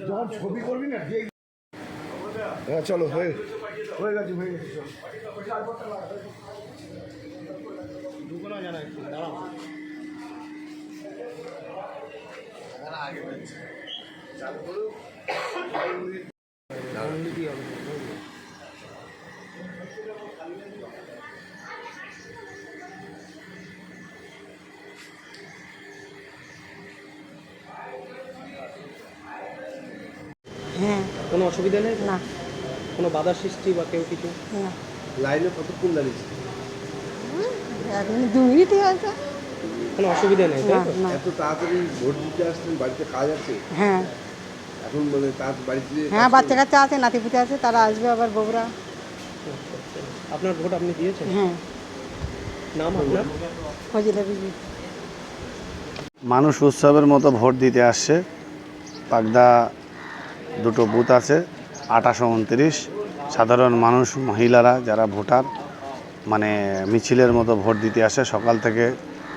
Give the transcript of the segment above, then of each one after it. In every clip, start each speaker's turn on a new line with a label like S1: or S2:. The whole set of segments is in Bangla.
S1: যখন ছবি করবি না যে হ্যাঁ চলো হয়ে হয়ে গেছে হয়ে গেছে চলো।
S2: হ্যাঁ।
S3: কোনো অসুবিধা নেই?
S2: না।
S3: কোনো বাধা সৃষ্টি বা কেউ কিছু?
S2: না।
S1: লাইনে কতক্ষণ দাঁড়িয়েছে
S2: এক মিনিট দু মিনিটই হয়তো
S3: কোনো অসুবিধা নেই তাই তো?
S2: না।
S1: এত তাড়াতাড়ি ভোট দিতে আসলেন বাড়িতে কাজ আছে?
S2: হ্যাঁ।
S1: এখন মানে তার বাড়িতে
S2: হ্যাঁ বাচ্চা কাচ্চা আছে নাতিপুতি আছে তারা আসবে আবার বগুড়া।
S3: আপনার ভোট আপনি দিয়েছেন?
S2: হ্যাঁ।
S3: নাম আপনার?
S2: ফজিলা বিবি
S4: মানুষ উৎসবের মতো ভোট দিতে আসছে। পাগদা দুটো বুথ আছে আঠাশো উনত্রিশ। সাধারণ মানুষ মহিলারা যারা ভোটার মানে মিছিলের মতো ভোট দিতে আসে সকাল থেকে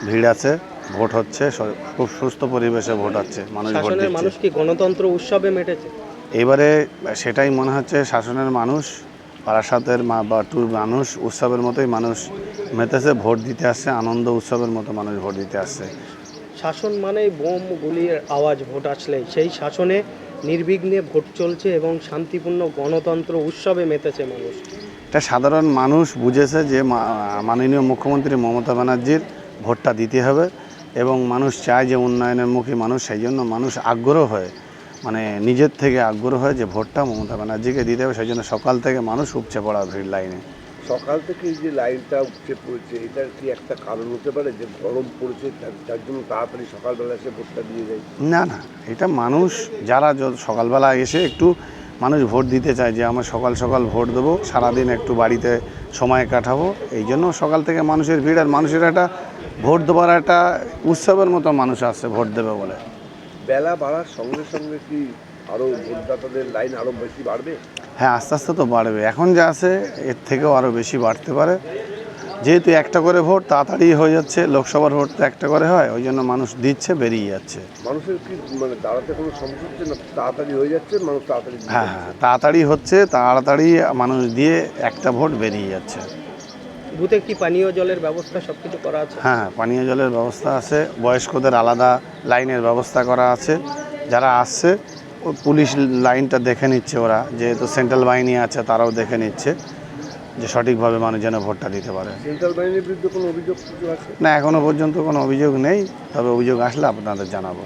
S4: ভিড় আছে ভোট হচ্ছে খুব সুস্থ পরিবেশে ভোট হচ্ছে মানুষ ভোট
S3: মানুষ কি গণতন্ত্র উৎসবে মেটেছে?
S4: এবারে সেটাই মনে হচ্ছে শাসনের মানুষ বারাসাতের মা বা টুর মানুষ উৎসবের মতোই মানুষ মেতেছে ভোট দিতে আসছে আনন্দ উৎসবের মতো মানুষ ভোট দিতে আসছে।
S3: শাসন মানেই বোম গুলির আওয়াজ ভোট আসলে সেই শাসনে নির্বিঘ্নে ভোট চলছে এবং শান্তিপূর্ণ গণতন্ত্র উৎসবে মেতেছে মানুষ।
S4: এটা সাধারণ মানুষ বুঝেছে যে মাননীয় মুখ্যমন্ত্রী মমতা ব্যানার্জির ভোটটা দিতে হবে এবং মানুষ চায় যে উন্নয়নের মুখী মানুষ, সেই জন্য মানুষ আগ্রহ হয়। মানে নিজের থেকে আগ্রহ হয় যে ভোটটা মমতা ব্যানার্জিকে দিতে হবে, সেই জন্য সকাল থেকে মানুষ উপচে পড়া ভিড় লাইনে।
S1: সকাল থেকে এই যে লাইনটা উঠে পড়েছে এটার কি একটা কারণ হতে পারে যে গরম পড়েছে তার- যার জন্য তাড়াতাড়ি সকালবেলা এসে ভোটটা দিয়ে যায়
S4: না না এটা মানুষ যারা সকালবেলা এসে একটু মানুষ ভোট দিতে চায় যে আমরা সকাল সকাল ভোট দেবো সারাদিন একটু বাড়িতে সময় কাটাবো এই জন্য সকাল থেকে মানুষের ভিড় আর মানুষের একটা ভোট দেওয়ার একটা উৎসবের মতো মানুষ আসছে ভোট দেবে বলে।
S1: বেলা বাড়ার সঙ্গে সঙ্গে কি আরও ভোটদাতাদের লাইন আরও বেশি বাড়বে?
S4: হ্যাঁ আস্তে আস্তে তো বাড়বে। এখন যা আছে এর থেকেও আরও বেশি বাড়তে পারে। যেহেতু একটা করে ভোট তাড়াতাড়ি হয়ে যাচ্ছে লোকসভার ভোট তো একটা করে হয় ওই জন্য মানুষ দিচ্ছে বেরিয়ে যাচ্ছে।
S1: মানুষের কি মানে দাঁড়াতে কোনো সমস্যা হচ্ছে না? তাড়াতাড়ি হয়ে যাচ্ছে মানুষ তাড়াতাড়ি
S4: হ্যাঁ হ্যাঁ তাড়াতাড়ি হচ্ছে তাড়াতাড়ি মানুষ দিয়ে একটা ভোট বেরিয়ে যাচ্ছে।
S3: বুথে কি পানীয় জলের ব্যবস্থা সব কিছু করা আছে?
S4: হ্যাঁ পানীয় জলের ব্যবস্থা আছে বয়স্কদের আলাদা লাইনের ব্যবস্থা করা আছে যারা আসছে পুলিশ লাইনটা দেখে নিচ্ছে ওরা যেহেতু সেন্ট্রাল বাহিনী আছে তারাও দেখে নিচ্ছে যে সঠিকভাবে মানুষ যেন ভোটটা দিতে পারে।
S1: সেন্ট্রাল বাহিনীর বিরুদ্ধে কোনো অভিযোগ আছে?
S4: না এখনও পর্যন্ত কোনো অভিযোগ নেই তবে অভিযোগ আসলে আপনাদের জানাব।